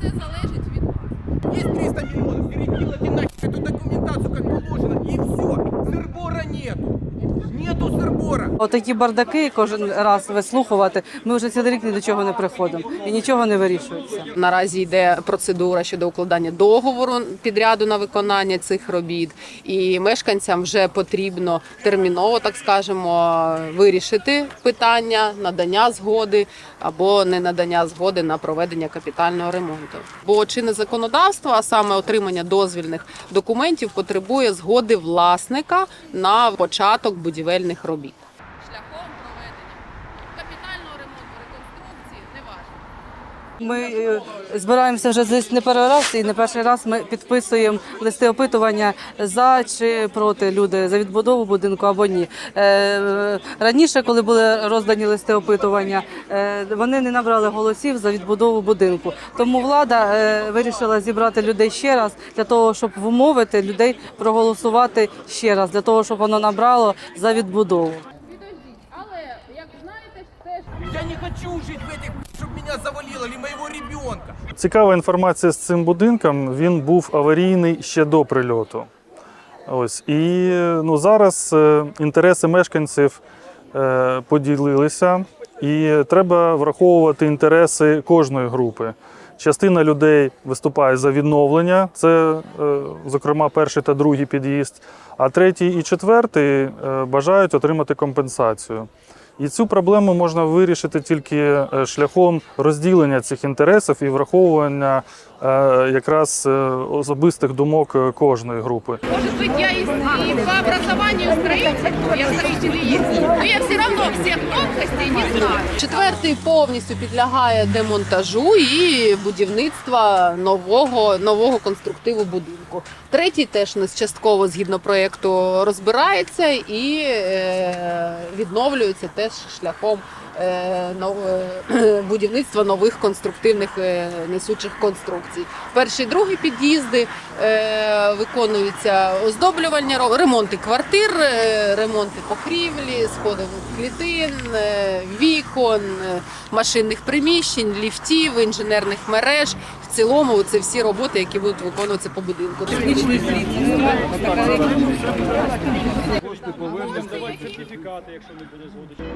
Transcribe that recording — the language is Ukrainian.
все залежить від вас. Є 300 мільйонів, переделайте нахер Отакі бардаки кожен раз вислухувати. Ми вже цілий рік ні до чого не приходимо і нічого не вирішується. Наразі йде процедура щодо укладання договору підряду на виконання цих робіт, і мешканцям вже потрібно терміново, так скажемо, вирішити питання надання згоди або не надання згоди на проведення капітального ремонту. Бо чинне законодавство, а саме отримання дозвільних документів, потребує згоди власника на початок будівельних робіт. Шляхом проведення капітального ремонту, реконструкції неважливо. Ми е, збираємося вже здесь не перший раз, і не перший раз ми підписуємо листи опитування за чи проти люди за відбудову будинку або ні. Е, Раніше, коли були роздані листи опитування, е, вони не набрали голосів за відбудову будинку. Тому влада вирішила зібрати людей ще раз для того, щоб вмовити людей проголосувати ще раз, для того, щоб воно набрало за відбудову. Я не хочу жить в этих, чтобы меня завалило, или моего ребенка. Цікава інформація з цим будинком. Він був аварійний ще до прильоту. Ось і ну зараз е, інтереси мешканців е, поділилися, і треба враховувати інтереси кожної групи. Частина людей виступає за відновлення, це, е, зокрема, перший та другий під'їзд, а третій і четвертий е, бажають отримати компенсацію. І цю проблему можна вирішити тільки е, шляхом розділення цих інтересів і враховування е, якраз е, особистих думок кожної групи. Може бути, я і по образованню строитель, я строитель и есть, я все равно всех тонкостей не знаю. Четвертий повністю підлягає демонтажу і будівництва нового, нового конструктиву будинку. Третій теж не нас частково згідно проєкту розбирається і е, відновлюється теж шляхом будівництва нових конструктивних е, несучих конструкцій. Перший, другий під'їзди е, виконуються оздоблювання, ремонти квартир, е, ремонти покрівлі, сходових клітин, е, вікон, е, машинних приміщень, ліфтів, інженерних мереж. В цілому це всі роботи, які будуть виконуватися по будинку. Технічний Кошти повернемо, давати сертифікати, якщо не буде згоди.